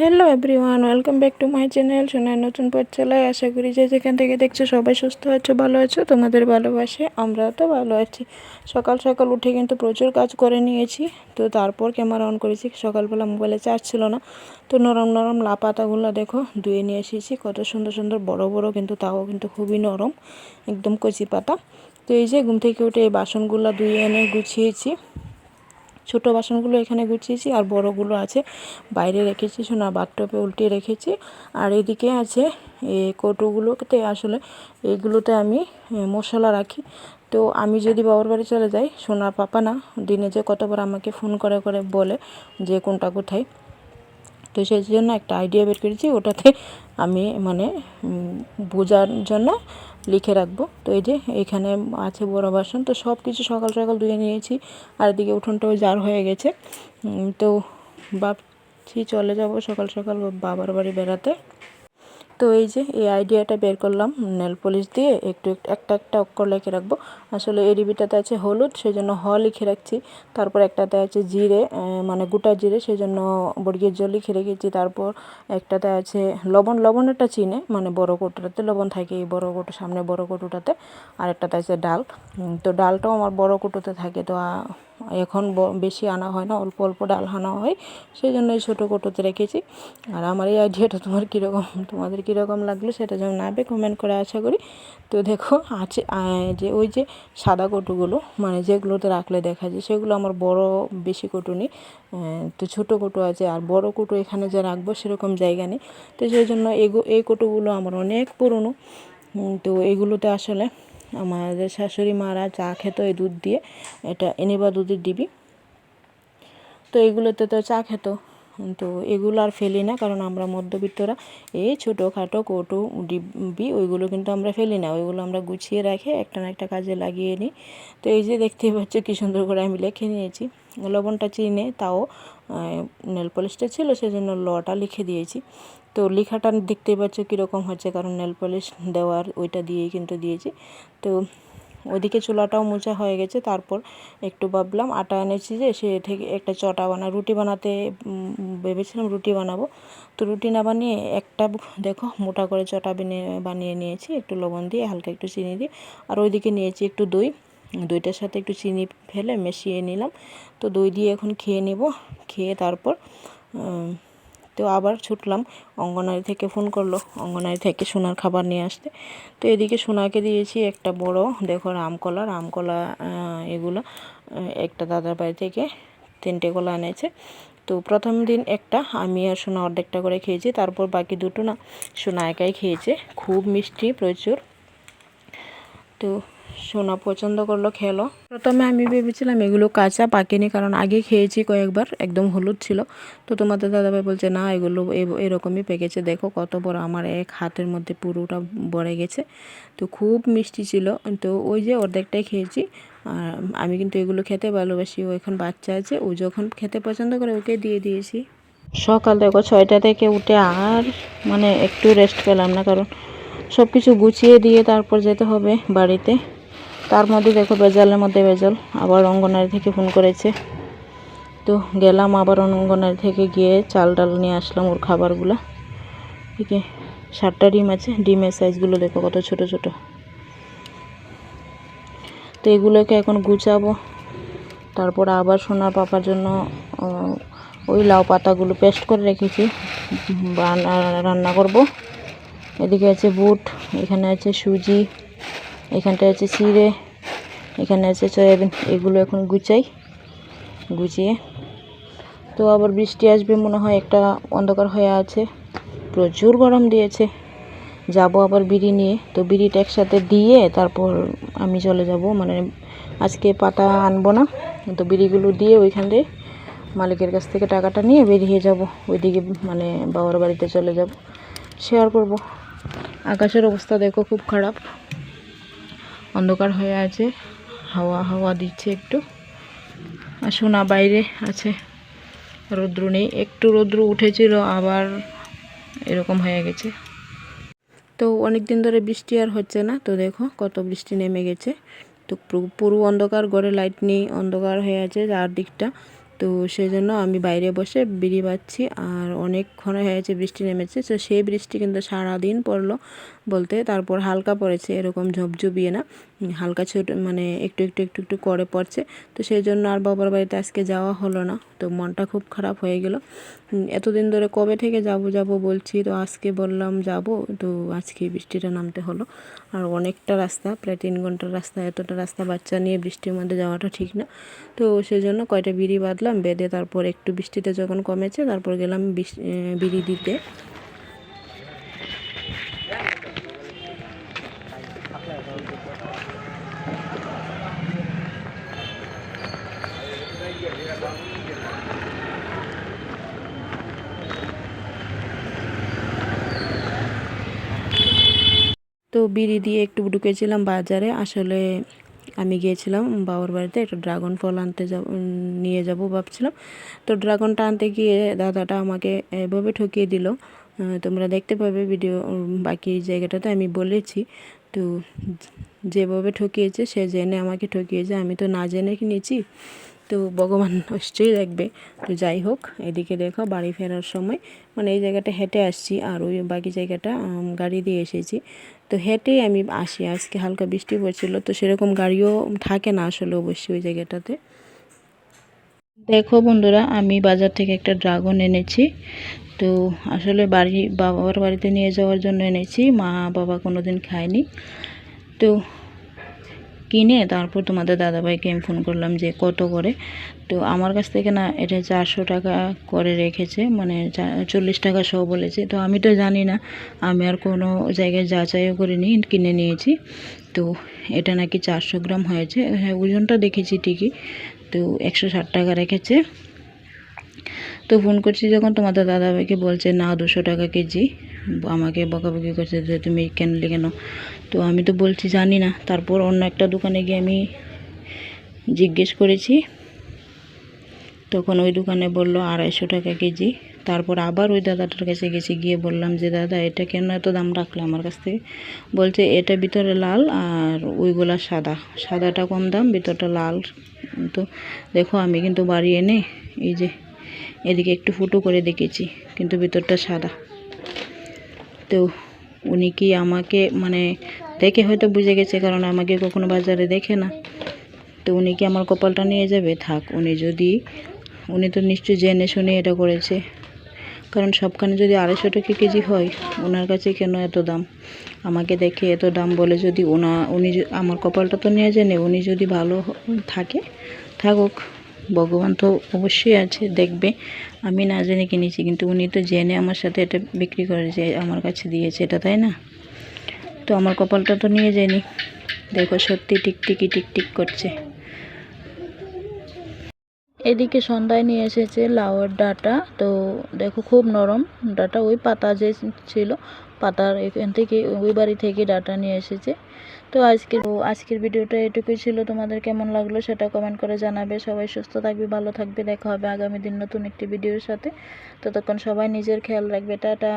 Hello everyone welcome back to my channel সোনার নতুন পাঠশালায় আশা করি যে যেখান থেকে দেখছ সবাই সুস্থ আছো, ভালো আছো, তোমাদের ভালোবাসে আমরাও তো ভালো আছি। সকাল সকাল উঠে কিন্তু প্রচুর কাজ করে নিয়েছি, তো তারপর ক্যামেরা অন করেছি। সকালবেলা মোবাইলে চার্জ ছিল না, তো নরম নরম লা পাতাগুলো দেখো ধুয়ে নিয়ে এসেছি। কত সুন্দর সুন্দর বড় বড় কিন্তু তাও কিন্তু খুবই নরম, একদম কচি পাতা। তো এই যে ঘুম থেকে উঠে এই বাসনগুলো ধুয়ে এনে গুছিয়েছি। ছোট বাসনগুলো এখানে গুছিয়েছি আর বড়গুলো আছে। বাইরে রেখেছি, সোনা বাথটপে উল্টিয়ে রেখেছি। আর এদিকে আছে এই কৌটোগুলোতে আসলে এইগুলোতে আমি মশলা রাখি। তো আমি যদি বাবার বাড়ি চলে যাই, সোনা পাপা না, দিনে যে কতবার আমাকে ফোন করে করে বলে যে কোনটা কোথায় তো সেই জন্য একটা আইডিয়া বের করেছি ওটাতে আমি মানে বোঝার জন্য লিখে রাখব। তো এই যে এখানে আছে বড় বাসন, তো সব কিছু সকাল সকাল ধুয়ে নিয়েছি, আর এদিকে উঠোনটাও জার হয়ে গেছে। তো ভাবছি চলে যাব সকাল সকাল বাবার বাড়ি বেড়াতে। তো এই যে, এই আইডিয়াটা বের করলাম, নেল পলিশ দিয়ে একটু একটা একটা অক্ষর লিখে রাখব। আসলে এই ডিবিটাতে আছে হলুদ সেই জন্য হ লিখে রাখছি। তারপর একটাতে আছে জিরে মানে গোটা জিরে সেই জন্য বর্গের জল লিখে রেখেছি। তারপর একটাতে আছে লবণ, লবণেরটা চিনে মানে বড় কৌটোটাতে লবণ থাকে এই বড় কৌটো, সামনে বড় কৌটোটাতে। আর একটাতে আছে ডাল। তো ডালটাও আমার বড় কৌটোতে থাকে, তো এখন বেশি আনা হয় না, অল্প অল্প ডাল আনা হয়, সেই জন্য এই ছোটো কোটোতে রেখেছি। আর আমার এই আইডিয়াটা তোমার কীরকম, তোমাদের কীরকম লাগল সেটা যেমন নাবে কমেন্ট করে আশা করি। তো দেখো আছে যে ওই যে সাদা কটুগুলো মানে যেগুলোতে রাখলে দেখা যায়, সেগুলো আমার বড় বেশি কটু নেই তো ছোটো কটু আছে, আর বড় কটু এখানে যে রাখব সেরকম জায়গা নেই। তো সেই জন্য এই কটুগুলো আমার অনেক পুরনো তো এগুলোতে আসলে আমাদের শাশুড়ি মারা চা খেত এই দুধ দিয়ে। এটা এনেবা দুধের ডিবি। তো এগুলোতে তো চা খেত। তো এগুলো আর ফেলি না, কারণ আমরা মধ্যবিত্তরা, এই ছোটোখাটো কৌটো ডিবি, ওইগুলো কিন্তু আমরা ফেলি না। ওইগুলো আমরা গুছিয়ে রাখে, একটা না একটা কাজে লাগিয়ে নিই। তো এই যে দেখতেই পাচ্ছি কী সুন্দর করে আমি লিখে নিয়েছি। লবণটা চিনে, তাও নেল পলিশটা ছিল, সেজন্য লটা লিখে দিয়েছি। তো লেখাটা দেখতেই পাচ্ছ কীরকম হচ্ছে, কারণ নেল পলিশ দেওয়ার ওইটা দিয়েই কিন্তু দিয়েছি। তো ওইদিকে চুলাটাও মোচা হয়ে গেছে, তারপর একটু ভাবলাম আটা এনেছি যে, সে থেকে একটা চটা বানা, রুটি বানাতে ভেবেছিলাম রুটি বানাবো। তো রুটি না বানিয়ে একটা, দেখো, মোটা করে চটা বানিয়ে বানিয়ে নিয়েছি, একটু লবণ দিয়ে হালকা একটু চিনি দিয়ে। আর ওইদিকে নিয়েছি একটু দই, দইটার সাথে একটু চিনি ফেলে মিশিয়ে নিলাম। তো দই দিয়ে এখন খেয়ে নেব, খেয়ে তারপর তো আবার ছুটলাম। অঙ্গনারী থেকে ফোন করল। অঙ্গনারী থেকে সোনার খাবার নিয়ে আসতে। তো এদিকে সোনাকে দিয়েছি একটা বড়, দেখো রামকলা। রামকলা এগুলো একটা দাদার বাড়ি থেকে তিনটে কলা এনেছে। তো প্রথম দিন একটা, আমি আর সোনা অর্ধেকটা করে খেয়েছি। তারপর বাকি দুটো না সোনা একাই খেয়েছে। খুব মিষ্টি প্রচুর। তো সোনা পছন্দ করল, খেলো। প্রথমে আমি ভেবেছিলাম এগুলো কাঁচা পাকেনি, কারণ আগে খেয়েছি কয়েকবার, একদম হলুদ ছিল। তো তোমাদের দাদাভাই বলছে, না, এগুলো এরকমই পেকেছে, দেখো কত বড়। আমার এক হাতের মধ্যে পুরোটা বড়ে গেছে। তো খুব মিষ্টি ছিল। তো ওই যে অর্ধেকটাই খেয়েছি। আর আমি কিন্তু এগুলো খেতে ভালোবাসি। ও এখন বাচ্চা আছে। ও যখন খেতে পছন্দ করে, ওকে দিয়ে দিয়েছি। সকাল দেখো ছয়টা থেকে উঠে আর মানে একটু রেস্ট পেলাম না, কারণ সব কিছু গুছিয়ে দিয়ে তারপর যেতে হবে বাড়িতে। তার মধ্যে দেখো বেজালের মধ্যে বেজাল আবার অঙ্গনারী থেকে ফোন করেছে। তো গেলাম আবার অঙ্গনারী থেকে গিয়ে চাল ডাল নিয়ে আসলাম ওর খাবারগুলো। ঠিক আছে সাতটা ডিম আছে, ডিমের সাইজগুলো দেখো কত ছোট ছোট। তো এগুলোকে এখন গুছাবো। তারপর আবার সোনার পাপার জন্য ওই লাউ পাতাগুলো পেস্ট করে রেখেছি। রান্না করব। এদিকে আছে বুট, এখানে আছে সুজি। এখানটা আছে চিড়ে এখানে আছে সয়াবিন, এগুলো এখন গুচাই গুছিয়ে। তো আবার বৃষ্টি আসবে মনে হয়, একটা অন্ধকার হয়ে আছে, প্রচুর গরম দিয়েছে। যাব আবার বিড়ি নিয়ে, তো বিড়িটা একসাথে দিয়ে তারপর আমি চলে যাব মানে আজকে পাতা আনব না, তো বিড়িগুলো দিয়ে ওইখান দিয়ে মালিকের কাছ থেকে টাকাটা নিয়ে বেরিয়ে যাব, ওইদিকে মানে বাবার বাড়িতে চলে যাব শেয়ার করব। আকাশের অবস্থা দেখো খুব খারাপ। অন্ধকার হয়ে আছে। হাওয়া হাওয়া দিচ্ছে একটু। আর সোনা বাইরে আছে। রৌদ্র নেই। একটু রৌদ্র উঠেছিল, আবার এরকম হয়ে গেছে। তো অনেক দিন ধরে বৃষ্টি আর হচ্ছে না। তো দেখো কত বৃষ্টি নেমে গেছে। তো পুরো অন্ধকার, ঘরে লাইট নেই, অন্ধকার হয়ে আছে চারদিকটা। তো সেই জন্য আমি বাইরে বসে বিড়ি বাচ্ছি আর অনেকক্ষণ হয়েছে বৃষ্টি নেমেছে। তো সেই বৃষ্টি কিন্তু সারাদিন পড়ল বলতে তারপর হালকা পড়েছে, এরকম ঝপঝপিয়ে না। হালকা ছোট মানে একটু একটু একটু একটু করে পড়ছে। তো সেই জন্য আর বাবার বাড়িতে আজকে যাওয়া হলো না। তো মনটা খুব খারাপ হয়ে গেল। এতদিন ধরে কবে থেকে যাব যাব বলছি, তো আজকে বললাম যাব। তো আজকে বৃষ্টিটা নামতে হলো। আর অনেকটা রাস্তা, প্রায় তিন ঘণ্টার রাস্তা, এতটা রাস্তা বাচ্চা নিয়ে বৃষ্টির মধ্যে যাওয়াটা ঠিক না। তো সেই জন্য কয়টা বিড়ি বাঁধলাম। বেঁধে তারপর একটু বৃষ্টিটা যখন কমেছে, তারপর গেলাম বিড়ি দিতে। তো বিড়ি দিয়ে একটু ঢুকেছিলাম বাজারে, আসলে আমি গিয়েছিলাম বাবার বাড়িতে একটা ড্রাগন ফল আনতে যাব নিয়ে যাব ভাবছিলাম। তো ড্রাগনটা আনতে গিয়ে দাদাটা আমাকে এভাবে ঠকিয়ে দিল। তোমরা দেখতে পাবে ভিডিও বাকি জায়গাটাতে আমি বলেছি। তো যেভাবে ঠকিয়েছে, সে জেনে আমাকে ঠকিয়েছে, আমি তো না জেনে কিনেছি তো ভগবান নিশ্চয়ই দেখবে। তো যাই হোক, এদিকে দেখো বাড়ি ফেরার সময় মানে এই জায়গাটা হেঁটে আসছি আর ওই বাকি জায়গাটা গাড়ি দিয়ে এসেছি। তো হেঁটেই আমি আসি। আজকে হালকা বৃষ্টি পড়ছিল, তো সেরকম গাড়িও থাকে না আসলে অবশ্যই ওই জায়গাটাতে। দেখো বন্ধুরা, আমি বাজার থেকে একটা ড্রাগন এনেছি। তো আসলে বাড়ি, বাবার বাড়িতে নিয়ে যাওয়ার জন্য এনেছি, মা বাবা কোনো দিন খায়নি। তো কিনে তারপর তোমাদের দাদাভাইকে আমি ফোন করলাম যে কত করে। তো আমার কাছ থেকে না এটা চারশো টাকা করে রেখেছে মানে চল্লিশ টাকা সহ বলেছে। তো আমি তো জানি না, আমি আর কোনো জায়গায় যাচাইও করিনি, কিনে নিয়েছি। তো এটা নাকি চারশো গ্রাম হয়েছে। হ্যাঁ ওজনটা দেখেছি ঠিকই। তো একশো ষাট টাকা রেখেছে। তো ফোন করছি যখন তোমাদের দাদাভাইকে বলছে, না, দুশো টাকা কেজি। আমাকে বকাবকি করছে যে, তুমি কিনলে কেন? তো আমি তো বলছি, জানি না। তারপর অন্য একটা দোকানে গিয়ে আমি জিজ্ঞেস করেছি। তখন ওই দোকানে বলল, আড়াইশো টাকা কেজি। তারপর আবার ওই দাদাটার কাছে গেছি, গিয়ে বললাম যে, দাদা, এটা কেন এত দাম রাখলে আমার কাছ থেকে? বলছে, এটা ভিতরে লাল আর ওইগুলা সাদা। সাদাটা কম দাম, ভিতরটা লাল। তো দেখো, আমি কিন্তু বাড়ি এনে এই যে এদিকে একটু ফুটো করে দেখেছি, কিন্তু ভিতরটা সাদা। তো উনি কি আমাকে মানে দেখে হয়তো বুঝে গেছে, কারণ আমাকে কখনো বাজারে দেখে না। তো উনি কি আমার কপালটা নিয়ে যাবে? থাক, উনি যদি, উনি তো নিশ্চয়ই জেনে শুনে এটা করেছে। কারণ সবখানে যদি আড়াইশো টাকা কেজি হয় ওনার কাছে কেন এত দাম? আমাকে দেখে এত দাম বলে যদি ওনা উনি আমার কপালটা তো নিয়ে জেনে, উনি যদি ভালো থাকে, থাকুক। ভগবান তো অবশ্যই আছে, দেখবে। আমি না জেনে কিনেছি, কিন্তু উনি তো জেনে আমার সাথে এটা বিক্রি করেছে, আমার কাছে দিয়েছে এটা, তাই না? তো আমার কপালটা তো নিয়ে যায়নি দেখো সত্যি টিকটিকি টিকটিক করছে। এদিকে সন্ধ্যায় নিয়ে এসেছে লাউয়ের ডাটা। তো দেখো খুব নরম ডাটা, ওই পাতা যে ছিল, পাতার এখান থেকে, ওই বাড়ি থেকে ডাটা নিয়ে এসেছে। তো আজকে আজকের ভিডিওটা এটুকুই ছিল। তোমাদের কেমন লাগল সেটা কমেন্ট করে জানাবে। সবাই সুস্থ থাকবে, ভালো থাকবে। দেখা হবে আগামী দিন নতুন একটি ভিডিওর সাথে। ততক্ষণ সবাই নিজের খেয়াল রাখবে। টাটা।